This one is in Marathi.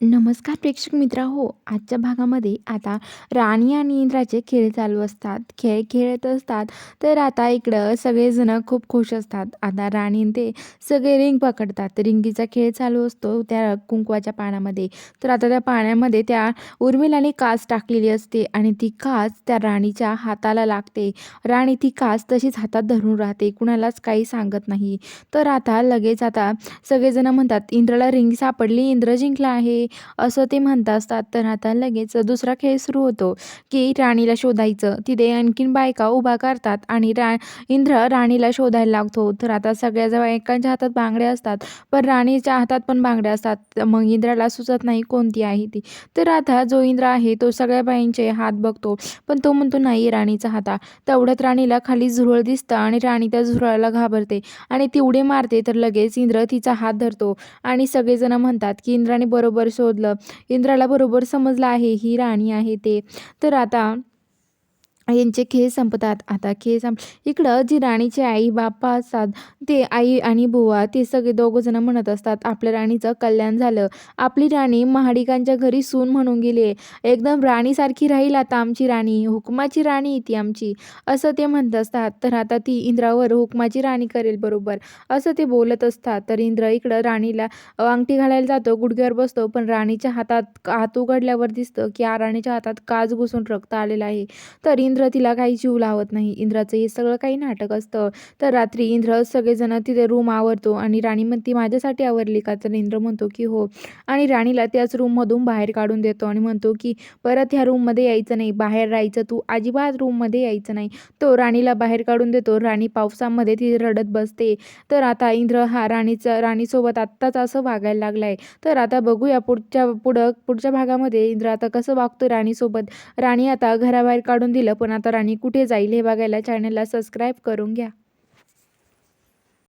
नमस्कार प्रेक्षक मित्रा हो आजच्या भागामध्ये आता राणी आणि इंद्राचे खेळ चालू असतात. खेळ खेळत असतात तर आता इकडं सगळेजण खूप खुश असतात. आता राणी ते सगळे रिंग पकडतात. रिंगीचा खेळ चालू असतो त्या कुंकवाच्या पाण्यामध्ये तर आता त्या पाण्यामध्ये त्या उर्मिलाने कास टाकलेली असते आणि ती कास त्या राणीच्या हाताला लागते. राणी ती कास तशीच हातात धरून राहते कुणालाच काही सांगत नाही. तर आता लगेच आता सगळेजण म्हणतात इंद्राला रिंग सापडली इंद्र जिंकला आहे. असं ते म्हणत असतात. तर आता लगेच दुसरा खेळ सुरू होतो की राणीला शोधायचं. तिथे आणखीन बायका उभा करतात आणि रा इंद्र राणीला शोधायला लागतो. तर आता सगळ्या बायकांच्या हातात बांगड्या असतात पण राणीच्या हातात पण बांगड्या असतात. मग इंद्राला सुचत नाही कोणती आहे ती. तर आता जो इंद्र आहे तो सगळ्या बाईंचे हात बघतो पण तो म्हणतो नाही राणीचा हाता. तेवढ्यात राणीला खाली झुरळ दिसतं आणि राणी त्या झुरळाला घाबरते आणि ती उडे मारते तर लगेच इंद्र तिचा हात धरतो. आणि सगळेजण म्हणतात की इंद्राने बरोबर शोधलं. इंद्राला बरोबर समजलं आहे ही राणी आहे ते. तर आता यांचे खेळ संपतात. आता खेळ संप इकडं जी राणीचे आई बाप्पा असतात ते आई आणि बुवा ते सगळे दोघंजणं म्हणत असतात आपल्या राणीचं कल्याण झालं. आपली राणी महाडिकांच्या घरी सून म्हणून गेली आहे. एकदम राणीसारखी राहील आता आमची राणी. हुकमाची राणी ती आमची. असं ते म्हणत असतात. तर आता ती इंद्रावर हुकमाची राणी करेल बरोबर. असं ते बोलत असतात. तर इंद्र इकडं राणीला अंगठी घालायला जातो. गुडघ्यावर बसतो. पण राणीच्या हातात हात उघडल्यावर दिसतं की या राणीच्या हातात काच घुसून रक्त आलेलं आहे. तर इंद्र इंद्र तिला काही जीव लावत नाही. इंद्राचं हे सगळं काही नाटक असतं. तर रात्री इंद्र सगळेजण तिथे रूम आवरतो आणि राणी म्हणते माझ्यासाठी आवरली का? तर इंद्र म्हणतो की हो. आणि राणीला त्याच रूममधून बाहेर काढून देतो आणि म्हणतो की परत ह्या रूममध्ये यायचं नाही. बाहेर राहायचं तू अजिबात रूममध्ये यायचं नाही. तो राणीला बाहेर काढून देतो. राणी पावसामध्ये ती रडत बसते. तर आता इंद्र हा राणीचं राणीसोबत आत्ताच असं वागायला लागला आहे तर आता बघूया पुढच्या पुढं पुढच्या भागामध्ये इंद्र आता कसं वागतो राणीसोबत. राणी आता घराबाहेर काढून दिलं पण ना तर आणि कुठे जाईल हे बघायला चॅनलला सबस्क्राईब करून घ्या.